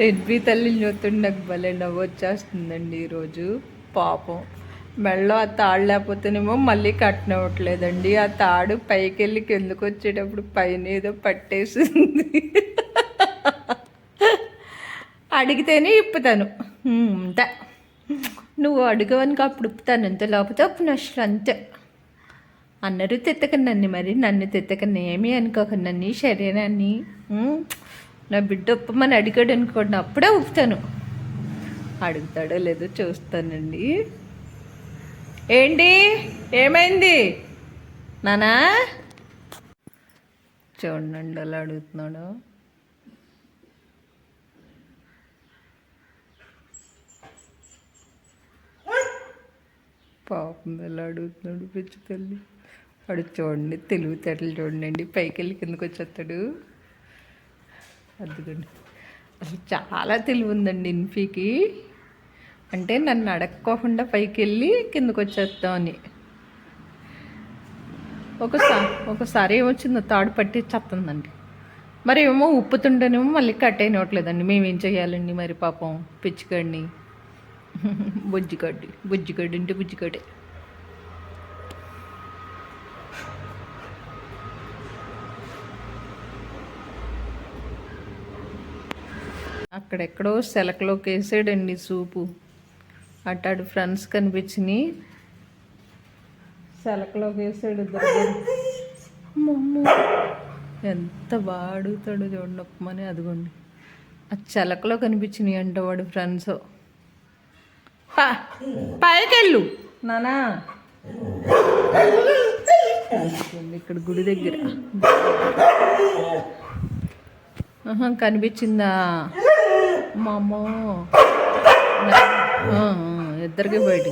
ఎడ్బీ తల్లిని చూస్తుంటే నాకు భలే నవ్వు వచ్చేస్తుందండి ఈరోజు. పాపం. మెళ్ళో ఆ తాడు లేకపోతేనేమో మళ్ళీ కట్టనివ్వట్లేదండి. ఆ తాడు పైకి వెళ్ళి కిందకు వచ్చేటప్పుడు పైన ఏదో పట్టేసింది. అడిగితేనే ఇప్పుతాను. అంతే నువ్వు అడిగవనుక అప్పుడు ఇప్పుతాను అంతే లేకపోతే అప్పుడు నష్టం అంతే. అందరూ తిత్తకనండి మరి నన్ను తిత్తకని ఏమీ నన్ను శరీరాన్ని నా బిడ్డ ఉప్పమని అడిగాడు అనుకోండి అప్పుడే ఉప్పుతాను అడుగుతాడో లేదో చూస్తానండి. ఏంటి? ఏమైంది? నానా? చూడండి అలా అడుగుతున్నాడు. పాపం ఎలా అడుగుతున్నాడు పిచ్చి తల్లి. వాడు చూడండి తెలివితేటలు చూడండి పైకి వెళ్ళి కిందకు వచ్చేస్తాడు. అదిగండి అసలు చాలా తెలివి ఉందండి ఇన్ఫీకి. అంటే నన్ను అడక్కోకుండా పైకి వెళ్ళి కిందకు వచ్చేస్తామని ఒకసారి ఒకసారి ఏమొచ్చిందో తాడు పట్టి చెత్తందండి. మరి ఏమో ఉప్పుతుంటేనేమో మళ్ళీ కట్ అయినట్లేదండి మేమేం చేయాలండి మరి పాపం పిచ్చిగడ్ని. బుజ్జిగడ్డి బుజ్జిగడ్డి అంటే బుజ్జిగడ్డే అక్కడెక్కడో సెలకలోకి వేసాడండి సూపు. అట్టాడు ఫ్రెండ్స్ కనిపించినాయి సెలకలోకి వేసాడు ఎంత అడుగుతాడో చూడండి ఒప్పమని అదిగోండి. ఆ చెలకలో కనిపించినాయి అంట వాడు ఫ్రెండ్స్. పైకెళ్ళు. నానా. ఇక్కడ గుడి దగ్గర. కనిపించిందా? మా అమ్మ ఇద్దరికి బయట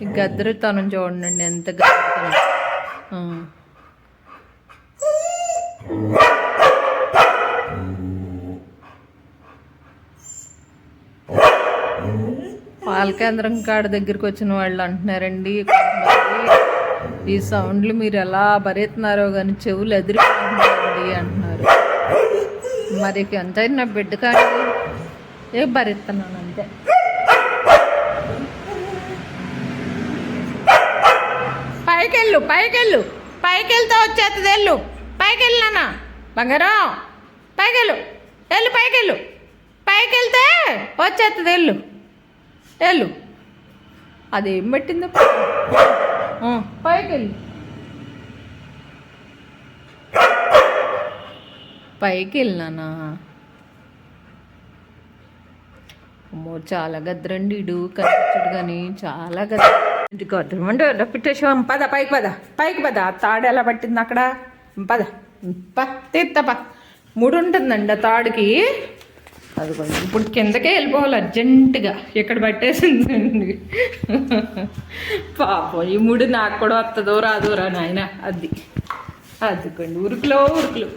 ఈ గద్దరితనం చూడండి ఎంత గద్దరితనం. పాల కేంద్రం కాడ దగ్గరికి వచ్చిన వాళ్ళు అంటున్నారండి ఈ సౌండ్లు మీరు ఎలా భరిస్తున్నారో కానీ చెవులు ఎదిరిపోతున్నారండి అంటున్నారు. మరి ఎంత నా బిడ్డ కాదు ఏ భరిస్తున్నాను అంతే. పైకెళ్ళు పైకెళ్ళు. పైకెళ్తా వచ్చేస్తుంది వెళ్ళు. పైకెళ్ళు నాన్న. బంగారం. పైకెళ్ళు. వెళ్ళు పైకెళ్ళు. పైకెళ్తే వచ్చేస్తుంది వెళ్ళు. వెళ్ళు. అదేం పట్టిందో పైకెళ్ళు. పైకి వెళ్ళినానా అమ్మో చాలా గద్రండి ఇడు కనిపించడు కానీ చాలా గద్ద ఇంటి గద్దరం అంటే పెట్టేసాం పద పైకి పద పైకి పద. తాడు ఎలా పట్టింది అక్కడ? పద. ప తీత్త ప. ఉంటుందండి ఆ తాడుకి. అదిగోండి ఇప్పుడు కిందకే వెళ్ళిపోవాలి అర్జెంటుగా. ఇక్కడ పట్టేసిందండి? పాపం ఈ ముడి నాకు కూడా వస్తుందో రాదో రా నాయన. అది. అదిగోండి ఉరుకులో ఉరుకులు.